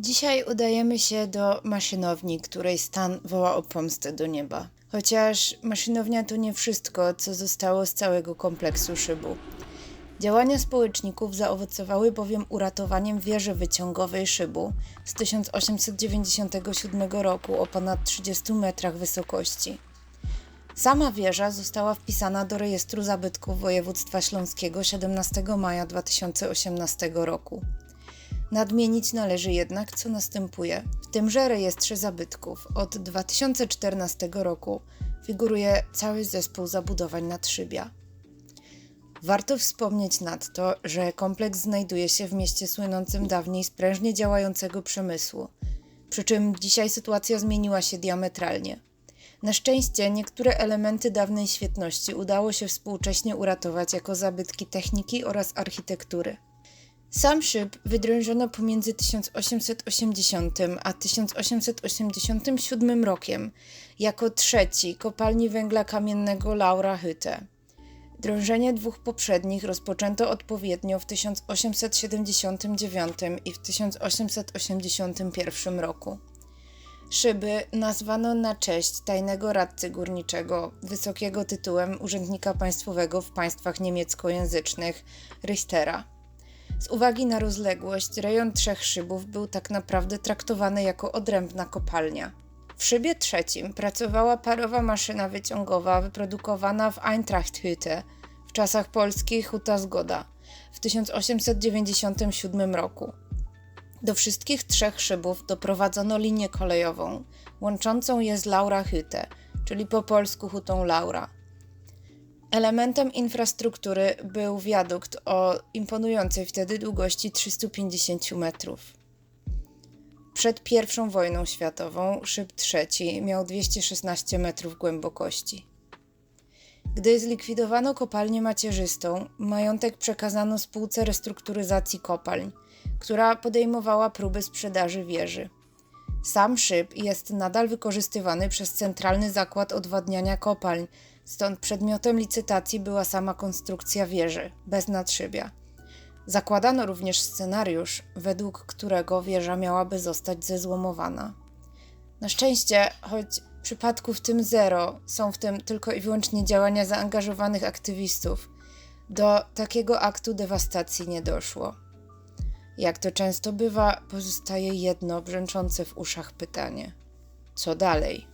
Dzisiaj udajemy się do maszynowni, której stan woła o pomstę do nieba. Chociaż maszynownia to nie wszystko, co zostało z całego kompleksu szybu. Działania społeczników zaowocowały bowiem uratowaniem wieży wyciągowej szybu z 1897 roku o ponad 30 metrach wysokości. Sama wieża została wpisana do rejestru zabytków województwa śląskiego 17 maja 2018 roku. Nadmienić należy jednak, co następuje. W tymże rejestrze zabytków od 2014 roku figuruje cały zespół zabudowań nadszybia. Warto wspomnieć nadto, że kompleks znajduje się w mieście słynącym dawniej z prężnie działającego przemysłu, przy czym dzisiaj sytuacja zmieniła się diametralnie. Na szczęście niektóre elementy dawnej świetności udało się współcześnie uratować jako zabytki techniki oraz architektury. Sam szyb wydrążono pomiędzy 1880 a 1887 rokiem jako trzeci kopalni węgla kamiennego Laura Hütte. Drążenie dwóch poprzednich rozpoczęto odpowiednio w 1879 i w 1881 roku. Szyby nazwano na cześć tajnego radcy górniczego, wysokiego tytułem urzędnika państwowego w państwach niemieckojęzycznych Richtera. Z uwagi na rozległość, rejon trzech szybów był tak naprawdę traktowany jako odrębna kopalnia. W szybie trzecim pracowała parowa maszyna wyciągowa wyprodukowana w Eintrachthütte w czasach polskich Huta Zgoda w 1897 roku. Do wszystkich trzech szybów doprowadzono linię kolejową łączącą je z Laura Hütte, czyli po polsku Hutą Laura. Elementem infrastruktury był wiadukt o imponującej wtedy długości 350 metrów. Przed I wojną światową szyb trzeci miał 216 metrów głębokości. Gdy zlikwidowano kopalnię macierzystą, majątek przekazano spółce restrukturyzacji kopalń, która podejmowała próby sprzedaży wieży. Sam szyb jest nadal wykorzystywany przez Centralny Zakład Odwadniania Kopalń, stąd przedmiotem licytacji była sama konstrukcja wieży, bez nadszybia. Zakładano również scenariusz, według którego wieża miałaby zostać zezłomowana. Na szczęście, choć przypadków tym zero, są w tym tylko i wyłącznie działania zaangażowanych aktywistów, do takiego aktu dewastacji nie doszło. Jak to często bywa, pozostaje jedno brzęczące w uszach pytanie: co dalej?